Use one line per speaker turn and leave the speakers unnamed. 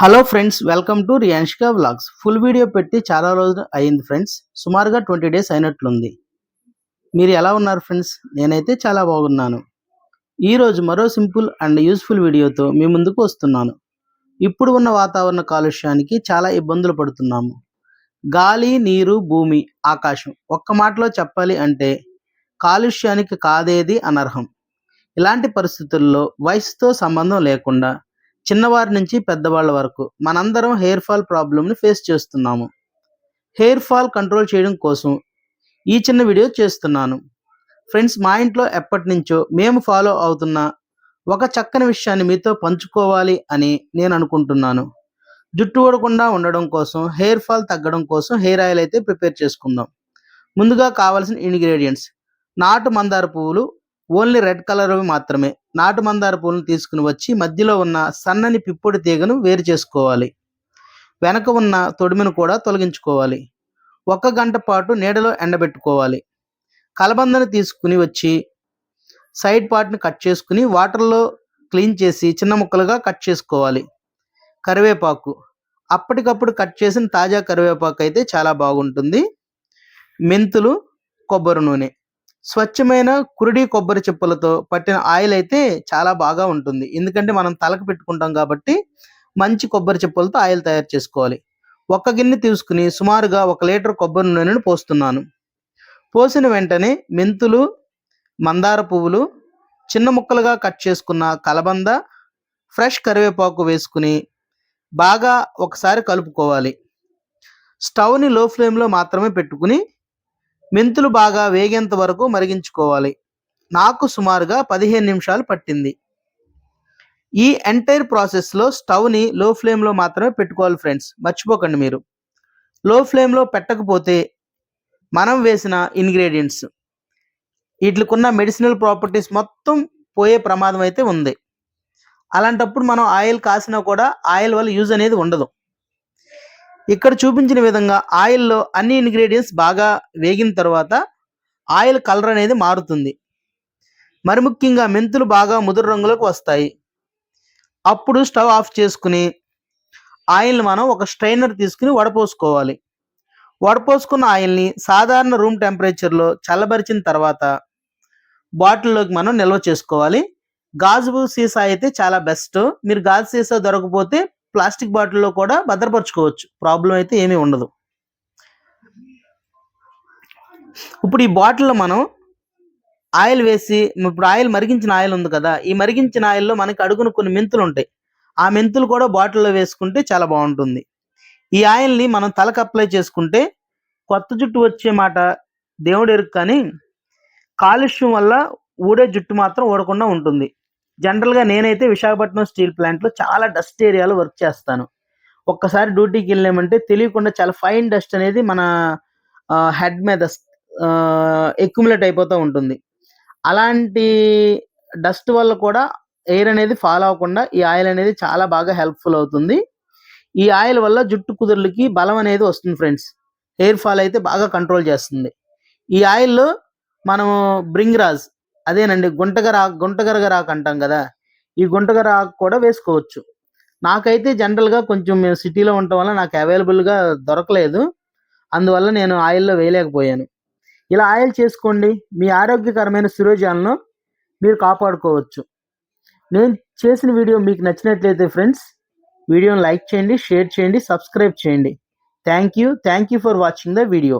Hello friends welcome to Riyanshika vlogs full video పెట్టి చాలా రోజులు అయింది ఫ్రెండ్స్ సుమారుగా ట్వంటీ డేస్ అయినట్లుంది. మీరు ఎలా ఉన్నారు ఫ్రెండ్స్ నేనైతే చాలా బాగున్నాను. ఈరోజు మరో సింపుల్ అండ్ యూస్ఫుల్ వీడియోతో మీ ముందుకు వస్తున్నాను. ఇప్పుడు ఉన్న వాతావరణ కాలుష్యానికి చాలా ఇబ్బందులు పడుతున్నాము. గాలి నీరు భూమి ఆకాశం ఒక్క మాటలో చెప్పాలి అంటే కాలుష్యానికి కాదేది అనర్హం. ఇలాంటి పరిస్థితుల్లో వయసుతో సంబంధం లేకుండా చిన్నవారి నుంచి పెద్దవాళ్ళ వరకు మనందరం హెయిర్ ఫాల్ ప్రాబ్లమ్ని ఫేస్ చేస్తున్నాము. హెయిర్ ఫాల్ కంట్రోల్ చేయడం కోసం ఈ చిన్న వీడియో చేస్తున్నాను. ఫ్రెండ్స్ మా ఇంట్లో ఎప్పటి నుంచో మేము ఫాలో అవుతున్న ఒక చక్కని విషయాన్ని మీతో పంచుకోవాలి అని నేను అనుకుంటున్నాను. జుట్టు ఊడకుండా ఉండడం కోసం హెయిర్ ఫాల్ తగ్గడం కోసం హెయిర్ ఆయిల్ అయితే ప్రిపేర్ చేసుకుందాం. ముందుగా కావాల్సిన ఇంగ్రీడియంట్స్ నాటు మందార పువ్వులు ఓన్లీ రెడ్ కలర్ మాత్రమే. నాటు మందార పూలను తీసుకుని వచ్చి మధ్యలో ఉన్న సన్నని పిప్పొడి తీగను వేరు చేసుకోవాలి. వెనక ఉన్న తొడిమిను కూడా తొలగించుకోవాలి. ఒక గంట పాటు నీడలో ఎండబెట్టుకోవాలి. కలబందను తీసుకుని వచ్చి సైడ్ పార్ట్ని కట్ చేసుకుని వాటర్లో క్లీన్ చేసి చిన్న ముక్కలుగా కట్ చేసుకోవాలి. కరివేపాకు. అప్పటికప్పుడు కట్ చేసిన తాజా కరివేపాకు అయితే చాలా బాగుంటుంది. మెంతులు కొబ్బరి నూనె. స్వచ్ఛమైన కురిడి కొబ్బరి చిప్పలతో పట్టిన ఆయిల్ అయితే చాలా బాగా ఉంటుంది. ఎందుకంటే మనం తలకు పెట్టుకుంటాం కాబట్టి మంచి కొబ్బరి చిప్పలతో ఆయిల్ తయారు చేసుకోవాలి. ఒక గిన్నె తీసుకుని సుమారుగా ఒక లీటర్ కొబ్బరి నూనెను పోస్తున్నాను. పోసిన వెంటనే మెంతులు మందార పువ్వులు చిన్న ముక్కలుగా కట్ చేసుకున్న కలబంద ఫ్రెష్ కరివేపాకు వేసుకుని బాగా ఒకసారి కలుపుకోవాలి. స్టవ్ని లో ఫ్లేమ్లో మాత్రమే పెట్టుకుని మెంతులు బాగా వేగేంత వరకు మరిగించుకోవాలి. నాకు సుమారుగా పదిహేను నిమిషాలు పట్టింది. ఈ ఎంటైర్ ప్రాసెస్లో స్టవ్ని లో ఫ్లేమ్లో మాత్రమే పెట్టుకోవాలి ఫ్రెండ్స్. మర్చిపోకండి మీరు. లో ఫ్లేమ్లో పెట్టకపోతే మనం వేసిన ఇంగ్రీడియంట్స్ వీటికున్న మెడిసినల్ ప్రాపర్టీస్ మొత్తం పోయే ప్రమాదం అయితే ఉంది. అలాంటప్పుడు మనం ఆయిల్ కాసినా కూడా ఆయిల్ వల్ల యూజ్ అనేది ఉండదు. ఇక్కడ చూపించిన విధంగా ఆయిల్లో అన్ని ఇంగ్రీడియంట్స్ బాగా వేగిన తర్వాత ఆయిల్ కలర్ అనేది మారుతుంది. మరి ముఖ్యంగా మెంతులు బాగా ముదురు రంగులోకి వస్తాయి. అప్పుడు స్టవ్ ఆఫ్ చేసుకుని ఆయిల్ని మనం ఒక స్ట్రైనర్ తీసుకుని వడపోసుకోవాలి. వడపోసుకున్న ఆయిల్ని సాధారణ రూమ్ టెంపరేచర్లో చల్లబరిచిన తర్వాత బాటిల్లోకి మనం నిల్వ చేసుకోవాలి. గాజు సీసా అయితే చాలా బెస్ట్ మీరు గాజు సీసా దొరకపోతే ప్లాస్టిక్ బాటిల్లో కూడా భద్రపరచుకోవచ్చు. ప్రాబ్లం అయితే ఏమీ ఉండదు. ఇప్పుడు ఈ బాటిల్లో మనం ఆయిల్ వేసి ఇప్పుడు ఆయిల్ మరిగించిన ఆయిల్ ఉంది కదా ఈ మరిగించిన ఆయిల్లో మనకి అడుగున కొన్ని మెంతులు ఉంటాయి. ఆ మెంతులు కూడా బాటిల్లో వేసుకుంటే చాలా బాగుంటుంది. ఈ ఆయిల్ని మనం తలకు అప్లై చేసుకుంటే కొత్త జుట్టు వచ్చే మాట దేవుడు ఎరుకు కానీ కాలుష్యం వల్ల ఊడే జుట్టు మాత్రం ఊడకుండా ఉంటుంది. జనరల్గా నేనైతే విశాఖపట్నం స్టీల్ ప్లాంట్లో చాలా డస్ట్ ఏరియాలో వర్క్ చేస్తాను. ఒక్కసారి డ్యూటీకి వెళ్ళామంటే తెలియకుండా చాలా ఫైన్ డస్ట్ అనేది మన హెడ్ మీద ఎక్యుములేట్ అయిపోతూ ఉంటుంది. అలాంటి డస్ట్ వల్ల కూడా ఎయిర్ అనేది ఫాలో అవ్వకుండా ఈ ఆయిల్ అనేది చాలా బాగా హెల్ప్ఫుల్ అవుతుంది. ఈ ఆయిల్ వల్ల జుట్టు కుదురులకి బలం అనేది వస్తుంది ఫ్రెండ్స్. హెయిర్ ఫాల్ అయితే బాగా కంట్రోల్ చేస్తుంది. ఈ ఆయిల్లో మనము బ్రింగ్రాజ్ అదేనండి గుంటగర గుంటగరగర ఆకు అంటాం కదా. ఈ గుంటగర ఆకు కూడా వేసుకోవచ్చు. నాకైతే జనరల్గా కొంచెం మేము సిటీలో ఉండటం వల్ల నాకు అవైలబుల్గా దొరకలేదు. అందువల్ల నేను ఆయిల్లో వేయలేకపోయాను. ఇలా ఆయిల్ చేసుకోండి. మీ ఆరోగ్యకరమైన శిరోజాలను మీరు కాపాడుకోవచ్చు. నేను చేసిన వీడియో మీకు నచ్చినట్లయితే ఫ్రెండ్స్ వీడియోని లైక్ చేయండి షేర్ చేయండి సబ్స్క్రైబ్ చేయండి. Thank you. Thank you for watching the video.